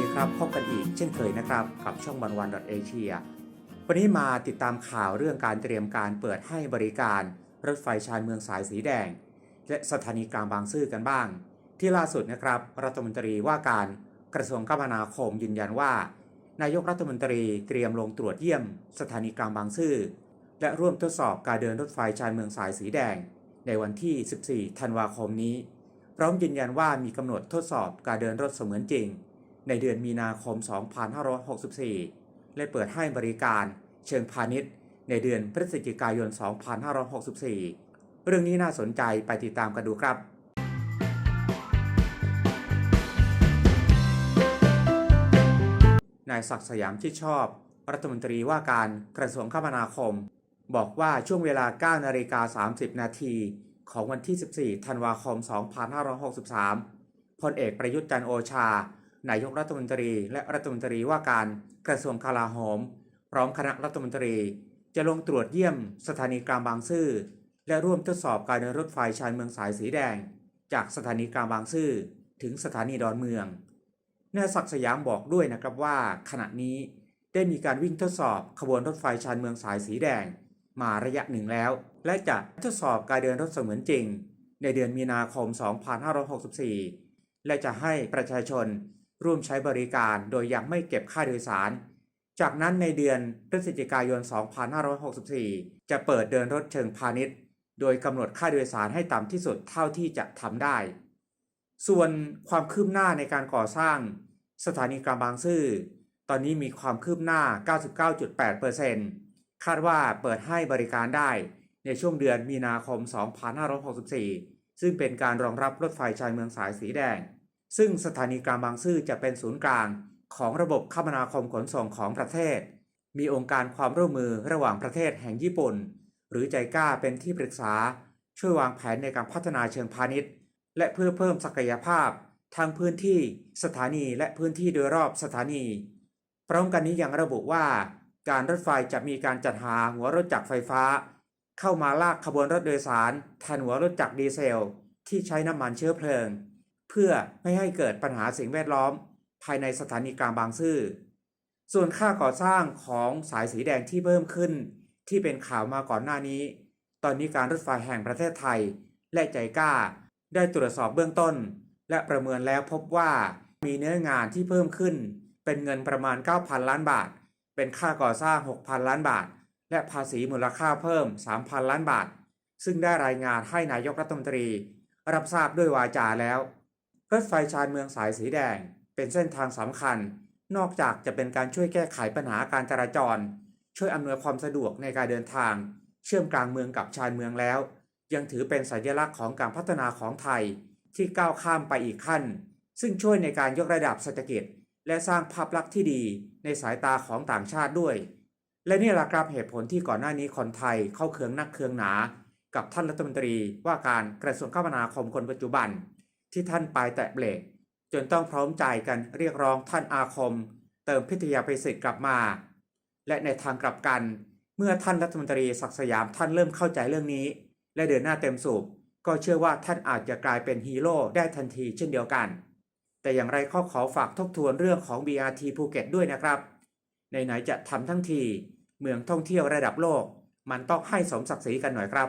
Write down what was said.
ดีครับ พบกันอีกเช่นเคยนะครับ กับช่องวันวันเอเชียวันนี้มาติดตามข่าวเรื่องการเตรียมการเปิดให้บริการรถไฟชานเมืองสายสีแดง และสถานีกลางบางซื่อกันบ้าง ที่ล่าสุดนะครับรัฐมนตรีว่าการกระทรวงคมนาคมยืนยันว่า นายกรัฐมนตรีเตรียมลงตรวจเยี่ยม สถานีกลางบางซื่อและร่วมทดสอบการเดินรถไฟชานเมืองสายสีแดง ในวันที่ 14 ธันวาคมนี้ พร้อมยืนยันว่ามีกำหนดทดสอบการเดินรถเสมือนจริง ในเดือนมีนาคม 2564 และเปิดให้บริการเชิงพาณิชย์ ในเดือนพฤศจิกายน 2564 เรื่องนี้น่าสนใจไปติดตามกันดูครับนายศักดิ์สยามชิดชอบ รัฐมนตรีว่าการกระทรวงคมนาคม บอกว่าช่วงเวลา 9 นาฬิกา 30 นาทีของวันที่ 14 ธันวาคม 2563 พลเอกประยุทธ์จันโอชา นายกรัฐมนตรี และรัฐมนตรีว่าการกระทรวงกลาโหม พร้อมคณะรัฐมนตรี จะลงตรวจเยี่ยมสถานีกลางบางซื่อ และร่วมทดสอบการเดินรถไฟชานเมืองสายสีแดง จากสถานีกลางบางซื่อ ถึงสถานีดอนเมืองเนายศักดิ์สยามบอกด้วยนะครับว่า ขณะนี้ได้มีการวิ่งทดสอบขบวนรถไฟชานเมืองสายสีแดง มาระยะหนึ่งแล้ว และจะทดสอบการเดินรถเสมือนจริง ในเดือนมีนาคม 2564 และจะให้ประชาชน ร่วมใช้บริการโดยยังไม่เก็บค่าโดยสาร จากนั้นในเดือนพฤศจิกายน 2564 จะเปิดเดินรถเชิงพาณิชย์ โดยกำหนดค่าโดยสารให้ต่ำที่สุดเท่าที่จะทำได้ ส่วนความคืบหน้าในการก่อสร้าง สถานีกลางบางซื่อ ตอนนี้มีความคืบหน้า 99.8%คาดว่าเปิดให้บริการได้ในช่วงเดือนมีนาคม 2564 ซึ่งเป็นการรองรับรถไฟชายเมืองสายสีแดง ซึ่งสถานีกลางบางซื่อจะเป็นศูนย์กลางของระบบคมนาคมขนส่งของประเทศ มีองค์การความร่วมมือระหว่างประเทศแห่งญี่ปุ่น หรือใจก้าเป็นที่ปรึกษา ช่วยวางแผนในการพัฒนาเชิงพาณิชย์ และเพื่อเพิ่มศักยภาพทางพื้นที่สถานีและพื้นที่โดยรอบสถานี พร้อมกันนี้ยังระบุว่า การรถไฟจะมีการจัดหาหัวรถจักรไฟฟ้า เข้ามาลากขบวนรถโดยสารแทนหัวรถจักรดีเซล ที่ใช้น้ำมันเชื้อเพลิง เพื่อไม่ให้เกิดปัญหาสิ่งแวดล้อม ภายในสถานีกลางบางซื่อ ส่วนค่าก่อสร้างของสายสีแดงที่เพิ่มขึ้น ที่เป็นข่าวมาก่อนหน้านี้ ตอนนี้การรถไฟแห่งประเทศไทย และใจกล้า ได้ตรวจสอบเบื้องต้น และประเมินแล้วพบว่ามีเนื้องานที่เพิ่มขึ้น เป็นเงินประมาณ 9,000 ล้านบาท เป็นค่าก่อสร้าง 6,000 ล้านบาท และภาษีมูลค่าเพิ่ม 3,000 ล้านบาท ซึ่งได้รายงานให้นายกรัฐมนตรี รับทราบด้วยวาจาแล้ว รถไฟชานเมืองสายสีแดง เป็นเส้นทางสำคัญ นอกจากจะเป็นการช่วยแก้ไขปัญหาการจราจร ช่วยอำนวยความสะดวกในการเดินทาง เชื่อมกลางเมืองกับชานเมืองแล้ว ยังถือเป็นสัญลักษณ์ของการพัฒนาของไทยที่ก้าวข้ามไปอีกขั้น ซึ่งช่วยในการยกระดับเศรษฐกิจ และสร้างภาพลักษณ์ที่ดีในสายตาของต่างชาติด้วย และนี่แหละครับเหตุผลที่ก่อนหน้านี้คนไทยเข้าเคืองนักเคืองหนา กับท่านรัฐมนตรีว่าการกระทรวงคมนาคมคนปัจจุบัน ที่ท่านปลายแตะเบรกจนต้องพร้อมใจกันเรียกร้องท่านอาคม เติมพิทยาภัยศิษย์กลับมา และในทางกลับกัน เมื่อท่านรัฐมนตรีศักสยามท่านเริ่มเข้าใจเรื่องนี้ และเดินหน้าเต็มสูบก็เชื่อว่าท่านอาจจะกลายเป็นฮีโร่ได้ทันทีเช่นเดียวกัน แต่อย่างไรข้อขอฝากทบทวนเรื่องของ BRT ภูเก็ตด้วยนะครับไหนๆจะทำทั้งที เมืองท่องเที่ยวระดับโลก มันต้องให้สมศักดิ์ศรีกันหน่อยครับ